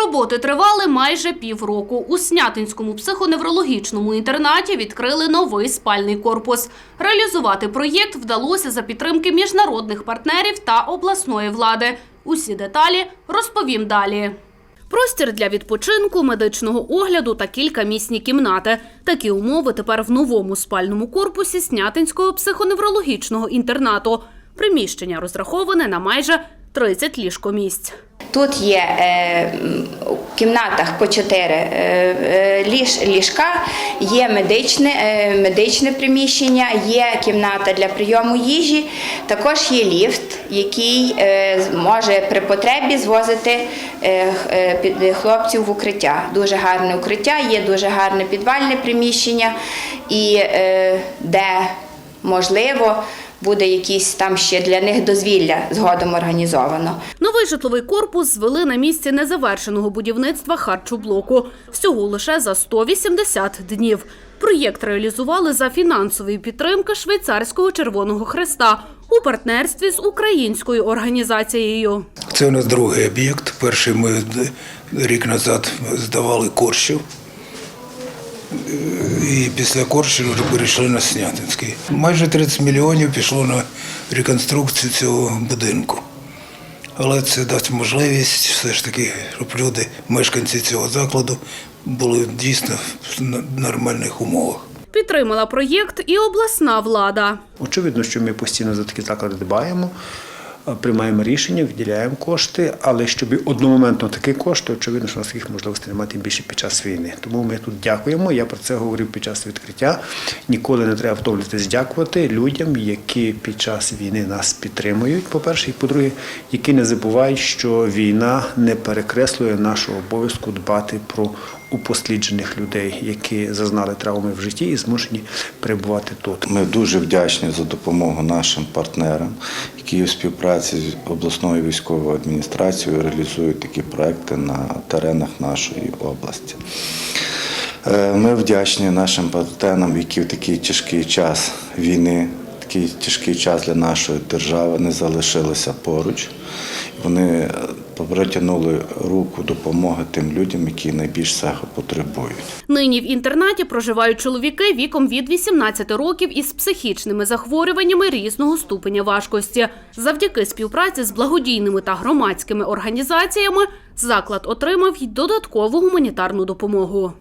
Роботи тривали майже півроку. У Снятинському психоневрологічному інтернаті відкрили новий спальний корпус. Реалізувати проєкт вдалося за підтримки міжнародних партнерів та обласної влади. Усі деталі розповім далі. Простір для відпочинку, медичного огляду та кількамісні кімнати. Такі умови тепер в новому спальному корпусі Снятинського психоневрологічного інтернату. Приміщення розраховане на майже 30 ліжкомісць. Тут є е, у кімнатах по чотири е, е, ліж, ліжка, є медичне, медичне приміщення, є кімната для прийому їжі, також є ліфт, який може при потребі звозити хлопців в укриття. Дуже гарне укриття, є дуже гарне підвальне приміщення, і де можливо буде якісь там ще для них дозвілля згодом організовано. Новий житловий корпус звели на місці незавершеного будівництва харчоблоку. Всього лише за 180 днів. Проєкт реалізували за фінансової підтримки швейцарського Червоного Хреста у партнерстві з українською організацією. Це у нас другий об'єкт. Перший ми рік назад здавали Корщів. І після Корщів вже перейшли на Снятинський. Майже 30 мільйонів пішло на реконструкцію цього будинку. Але це дасть можливість все ж таки, щоб люди, мешканці цього закладу, були дійсно в нормальних умовах. Підтримала проєкт і обласна влада. Очевидно, що ми постійно за такі заклади дбаємо, приймаємо рішення, виділяємо кошти, але щоб одномоментно такі кошти, очевидно, що у нас таких можливостей немає тим більше під час війни. Тому ми тут дякуємо. Я про це говорив під час відкриття. Ніколи не треба втомлюватись дякувати людям, які під час війни нас підтримують. По-перше, і по-друге, які не забувають, що війна не перекреслює нашого обов'язку дбати про упосліджених людей, які зазнали травми в житті і змушені перебувати тут. Ми дуже вдячні за допомогу нашим партнерам, які у співпраці з обласною військовою адміністрацією реалізують такі проекти на теренах нашої області. Е, Ми вдячні нашим партнерам, які в такий тяжкий час війни, такий тяжкий час для нашої держави не залишилися поруч. Вони е, протягнули руку допомоги тим людям, які найбільш цього потребують. Нині в інтернаті проживають чоловіки віком від 18 років із психічними захворюваннями різного ступеня важкості. Завдяки співпраці з благодійними та громадськими організаціями заклад отримав й додаткову гуманітарну допомогу.